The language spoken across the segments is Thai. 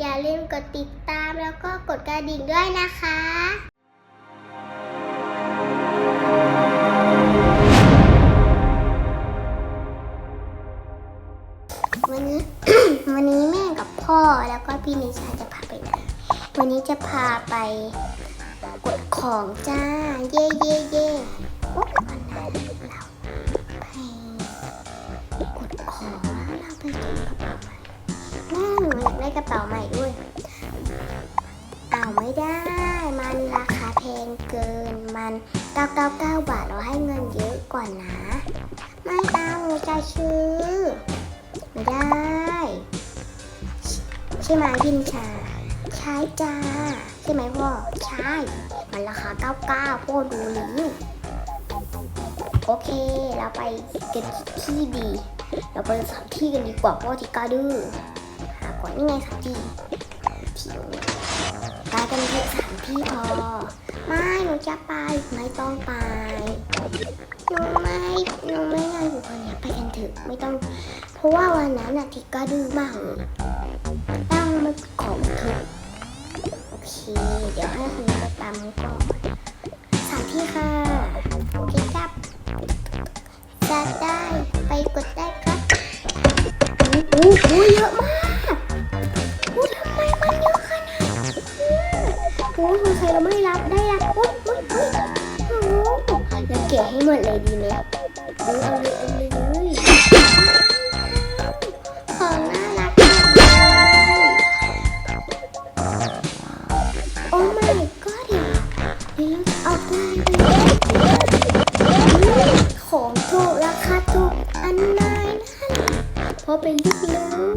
อย่าลืมกดติดตามแล้วก็กดกระดิ่งด้วยนะคะวันนี้ วันนี้แม่กับพ่อแล้วก็พี่นิชาจะพาไปไหนวันนี้จะพาไปกดของจ้า เย่เย่เย่โอ้วันนั้นเราไปกดของ หนูอยากได้กระเป๋าใหม่ด้วยเอาไม่ได้ มันราคาแพงเกิน มัน 999 บาทเราให้เงินเยอะกว่านะ ไม่เอาหนูจะซื้อ ไม่ได้ ใช่ไหมพินชา ใช่จ้า ใช่ไหมพ่อ ใช่ มันราคา 99พ่อดูลิงก์โอเค เราไปกันที่ดี เราไปสถานที่กันดีกว่าพ่อที่ก้าดื้อ ก่อนนี่ไงสถานที่ที่ตรงไปกันเถอะสถานที่พอ ไม่หนูจะไปไม่ต้องไปหนูไม่หนูไม่อยากอยู่คนเดียวไปกันเถอะไม่ต้อง เพราะว่าวันนั้นน่ะทิกก็ดื้อมากเลยตั้งมาของเถอะโอเค เดี๋ยวให้คุณไปตามก่อนสามที่ค่ะ โอ้สงสัยเราไม่รับได้ละโอ้ยโอ้ยโอ้ยโอ้โหเราเก็บให้หมดเลยดีไหมดูเอาเลยเอาเลยของน่ารักมากเลยโอ้ my god เดี๋ยวเราเอาไปเลยของถูกราคาถูกอันไหนนั่นเพราะเป็นลูกเลืมของ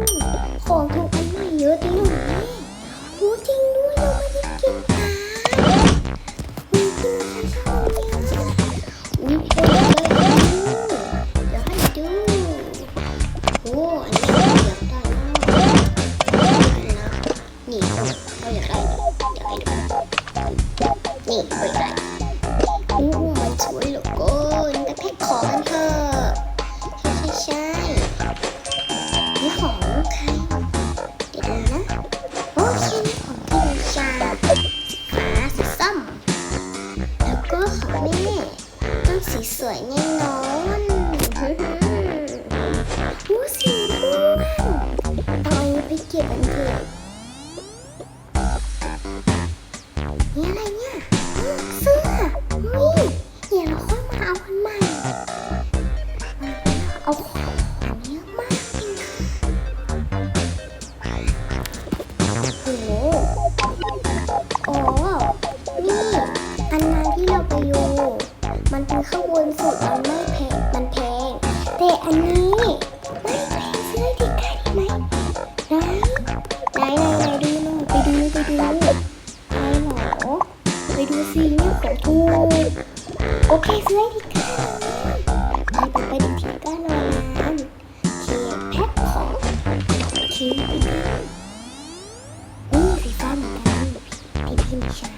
อ้อันนี้เราอยากได้มากนะนี่เราอยากได้อยากได้ดูนี่เราอยากได้โอ้มันสวยเหลือเกินไปแพ็คของกันเถอะใช่ใช่ใช่นี่ของใครเดี๋ยวดูนะโอ้ใช่นี่ของพี่บูชาฟ้าสีส้มแล้วก็ของแม่ต้องสีสวยแน่นอน ไปเก็บกันเถอะนี่อะไรเนี่ยเสื้อนี่เดี๋ยวเราค่อยมาเอาันใหม่ ของถูโอเคซื้อให้เด็กได้ไปไปด็กทีก็รอนานเคแพ็คของเคไปดูนี่สีฟ้าเหมือนกันไอพี่มิชา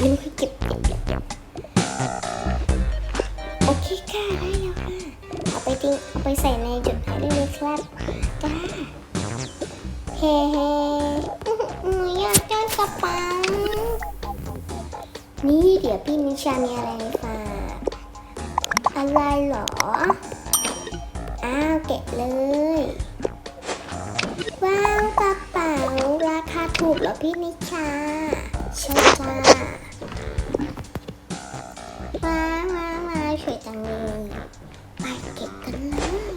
นี่มันคือเก็บเก็บเก็บเก็บโอเคค่ะได้แล้วค่ะเอาไปทิ้งเอาไปใส่ในจุดหมายได้เลยครับจ้าเฮ้เฮ้หนูอยากได้กระเป๋า นี่เดี๋ยวพี่นิชามีอะไรฝากอะไรเหรอ อ้าวเก็บเลย ว้าวกระเป๋าราคาถูกเหรอพี่นิชาใช่จ้าว้าวว้าวว้าวสวยจังเลยไปเก็บกันเลย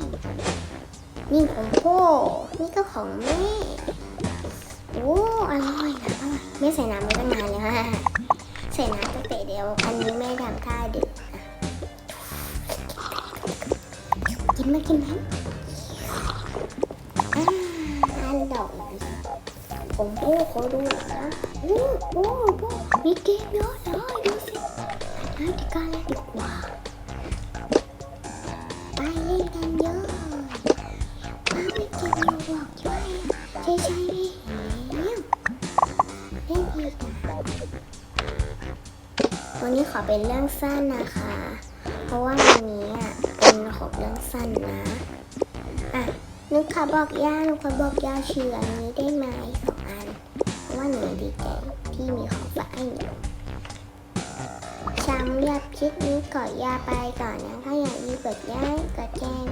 นี่ของพ่อนี่ก็ของแม่โอ้อร่อยนะอร่อยไม่ใส่น้ำไม่ตั้งนานเลยค่ะ ใส่น้ำตั้งแต่เดียว อันนี้แม่ทำท่าเด็ดนะกินไหมกินไหมอ่าอร่อยผมพ่อขอดูนะโอ้โอ้พ่อมีเกมเยอะเลยดูสิให้ดีกันเลยดีกว่า ไปเล่นกันเยอะมาไม่เกินอยู่หรอกช่วยใช่ใช่ ขอเป็นเรื่องสั้นนะคะ เพราะว่าวันนี้อะเป็นของเรื่องสั้นนะ อะนึกขอบอกย่าหนูขอบอกย่าเชื่ออันนี้ได้ไหมสองอัน เพราะว่าหนูดีใจที่มีของฝากให้หนูสำหรับคลิปนี้ขอย่าไปก่อนนะถ้าอยากมีกดไลค์กดแจ้ง